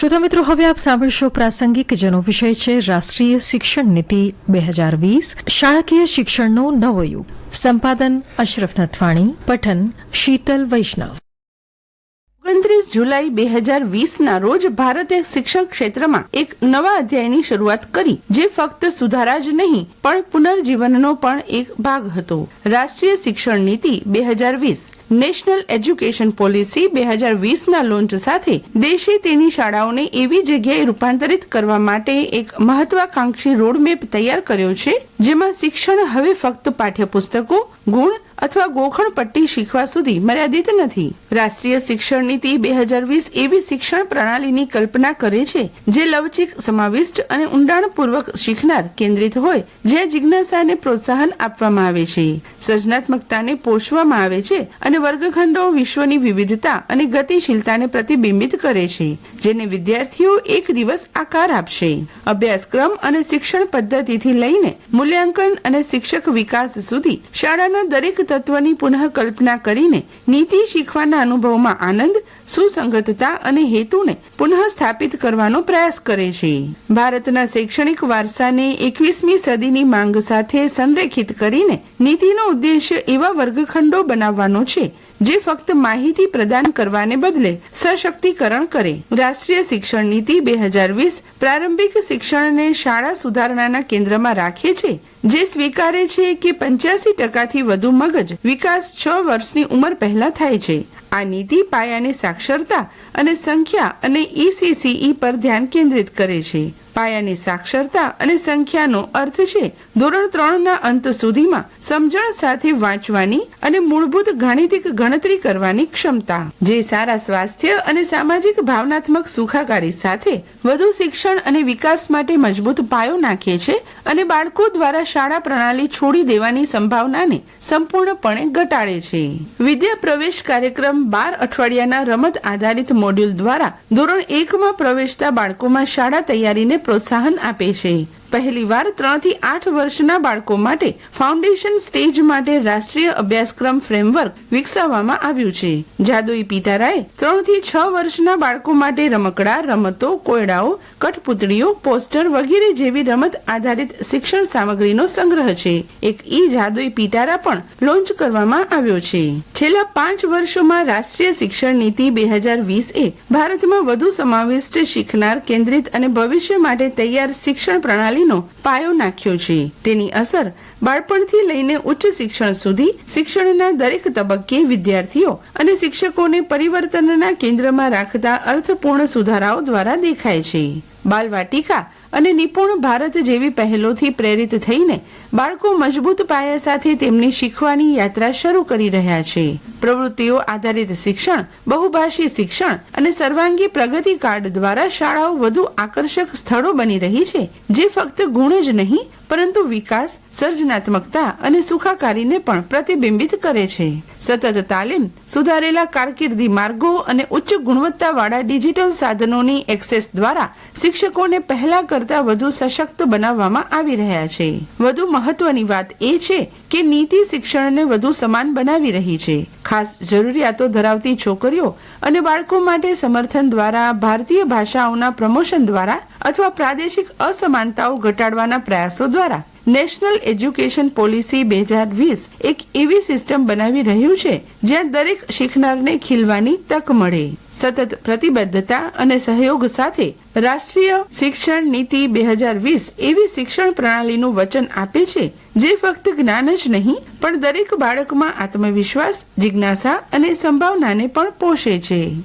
શ્રોતા મિત્રો હવે આપ સાંભળશો પ્રાસંગિક જેનો વિષય છે, રાષ્ટ્રીય શિક્ષણ નીતિ બે હજાર વીસ શાળાકીય શિક્ષણનો નવો યુગ. સંપાદન અશરફ નથવાણી, પઠન શીતલ વૈષ્ણવ. ઓગણત્રીસ જુલાઈ બે હજાર વીસ ના રોજ ભારતે શિક્ષણ ક્ષેત્રમાં એક નવા અધ્યાયની શરૂઆત કરી, જે ફક્ત સુધારા જ નહીં, પણ પુનર્જીવનનો પણ એક ભાગ હતો. રાષ્ટ્રીય શિક્ષણ નીતિ બે હજાર વીસ, નેશનલ એજ્યુકેશન પોલિસી બે હજાર વીસ ના લોન્ચ સાથે દેશે તેની શાળાઓને એવી જગ્યાએ રૂપાંતરિત કરવા માટે એક મહત્વાકાંક્ષી રોડમેપ તૈયાર કર્યો છે, જેમાં શિક્ષણ હવે ફક્ત પાઠ્યપુસ્તકો, ગુણ અથવા ગોખણ પટ્ટી શીખવા સુધી મર્યાદિત નથી. રાષ્ટ્રીય શિક્ષણ નીતિ બે હજાર વીસ એવી શિક્ષણ પ્રણાલીની કલ્પના કરે છે જે લવચિક, સમાવિષ્ટ અને ઊંડાણપૂર્વક શીખનાર કેન્દ્રિત હોય જ્યાં જિજ્ઞાસાને પ્રોત્સાહન આપવામાં આવે છે. સર્જનાત્મકતાને પોષવામાં આવે છે અને વર્ગખંડો વિશ્વની વિવિધતા અને ગતિશીલતાને પ્રતિબિંબિત કરે છે, જેને વિદ્યાર્થીઓ એક દિવસ આકાર આપશે. અભ્યાસક્રમ અને શિક્ષણ પદ્ધતિથી લઈને મૂલ્યાંકન અને શિક્ષક વિકાસ સુધી શાળાના દરેક તત્વની પુનઃ કલ્પના કરીને નીતિ શીખવાના અનુભવમાં આનંદ, સુસંગતતા અને હેતુને પુનઃ સ્થાપિત કરવાનો પ્રયાસ કરે છે. ભારતના શૈક્ષણિક વારસાને એકવીસમી સદીની માંગ સાથે સંરેખિત કરીને નીતિનો ઉદ્દેશ્ય એવા વર્ગખંડો બનાવવાનો છે જે ફક્ત માહિતી પ્રદાન કરવાને બદલે સશક્તિકરણ કરે. રાષ્ટ્રીય શિક્ષણ નીતિ બે હજાર વીસ પ્રારંભિક શિક્ષણને શાળા સુધારણાના કેન્દ્રમાં રાખે છે, જે સ્વીકારે છે કે પંચ્યાસી ટકાથી વધુ મગજ વિકાસ છ વર્ષની ઉંમર પહેલા થાય છે. આ નીતિ પાયાની સાક્ષરતા અને સંખ્યા અને ઈસીસીઈ પર ધ્યાન કેન્દ્રિત કરે છે. પાયાની સાક્ષરતા અને સંખ્યાનો અર્થ છે. ધોરણ ત્રણ ના અંત સુધીમાં સમજણ સાથે વાંચવાની અને મૂળભૂત ગાણિતિક ગણતરી કરવાની ક્ષમતા. જે સારા સ્વાસ્થ્ય અને સામાજિક ભાવનાત્મક સુખાકારી સાથે વધુ શિક્ષણ અને વિકાસ માટે મજબૂત પાયો નાખે છે અને બાળકો દ્વારા શાળા પ્રણાલી છોડી દેવાની સંભાવનાને સંપૂર્ણપણે ઘટાડે છે. વિદ્યા પ્રવેશ કાર્યક્રમ બાર અઠવાડિયાના રમત આધારિત મોડ્યુલ દ્વારા ધોરણ એકમાં પ્રવેશતા બાળકોમાં શાળા તૈયારીને પ્રોત્સાહન આપે છે. પહેલીવાર વાર ત્રણથી આઠ વર્ષના બાળકો માટે ફાઉન્ડેશન સ્ટેજ માટે રાષ્ટ્રીય અભ્યાસક્રમ ફ્રેમવર્ક વિકસાવવામાં આવ્યું છે. જાદુઈ પિતારાએ ત્રણથી છ વર્ષના બાળકો માટે રમકડા, રમતો, કોયડાઓ, કઠપુતળીઓ, પોસ્ટર વગેરે જેવી રમત આધારિત શિક્ષણ સામગ્રીનો સંગ્રહ છે. એક ઈ જાદુઈ પિટારા પણ લોન્ચ કરવામાં આવ્યો છે. છેલ્લા પાંચ વર્ષોમાં રાષ્ટ્રીય શિક્ષણ નીતિ બે હજાર વીસ એ ભારતમાં વધુ સમાવિષ્ટ શીખનાર, કેન્દ્રિત અને ભવિષ્ય માટે તૈયાર શિક્ષણ પ્રણાલી પ્રણાલીનો પાયો નાખ્યો છે. તેની અસર બાળપણથી લઈને ઉચ્ચ શિક્ષણ સુધી શિક્ષણના દરેક તબક્કે વિદ્યાર્થીઓ અને શિક્ષકોને પરિવર્તનના કેન્દ્રમાં રાખતા અર્થપૂર્ણ સુધારાઓ દ્વારા દેખાય છે. બાલવાટિકા અને નિપુણ ભારત જેવી પહેલોથી પ્રેરિત થઈને બાળકો મજબૂત પાયા સાથે તેમની શીખવાની યાત્રા શરૂ કરી રહ્યા છે. પ્રવૃત્તિઓ આધારિત શિક્ષણ, બહુભાષી શિક્ષણ અને સર્વાંગી પ્રગતિ કાર્ડ દ્વારા શાળાઓ વધુ આકર્ષક સ્થળો બની રહી છે, જે ફક્ત ગુણ જ નહીં પરંતુ વિકાસ, સર્જનાત્મકતા અને સુખાકારીને પણ પ્રતિબિંબિત કરે છે. સતત તાલીમ, સુધારેલા કારકિર્દી માર્ગો અને ઉચ્ચ ગુણવત્તાવાળા ડિજિટલ સાધનોની એક્સેસ દ્વારા શિક્ષકોને પહેલા કરતા વધુ સશક્ત બનાવવામાં આવી રહ્યા છે. વધુ મહત્વની વાત એ છે કે નીતિ શિક્ષણને વધુ સમાન બનાવી રહી છે. ખાસ જરૂરિયાતો ધરાવતી છોકરીઓ અને બાળકો માટે સમર્થન દ્વારા, ભારતીય ભાષાઓના પ્રમોશન દ્વારા અથવા પ્રાદેશિક અસમાનતાઓ ઘટાડવાના પ્રયાસો દ્વારા નેશનલ એજ્યુકેશન પોલિસી બે હજાર વીસ એક એવી સિસ્ટમ બનાવી રહ્યું છે, જ્યાં દરેક શીખનારને ખીલવાની તક મળે. સતત પ્રતિબદ્ધતા અને સહયોગ સાથે રાષ્ટ્રીય શિક્ષણ નીતિ બે હજાર વીસ એવી શિક્ષણ પ્રણાલીનું વચન આપે છે, જે ફક્ત જ્ઞાન જ નહીં, પણ દરેક બાળકમાં આત્મવિશ્વાસ, જિજ્ઞાસા અને સંભાવનાને પણ પોષે છે.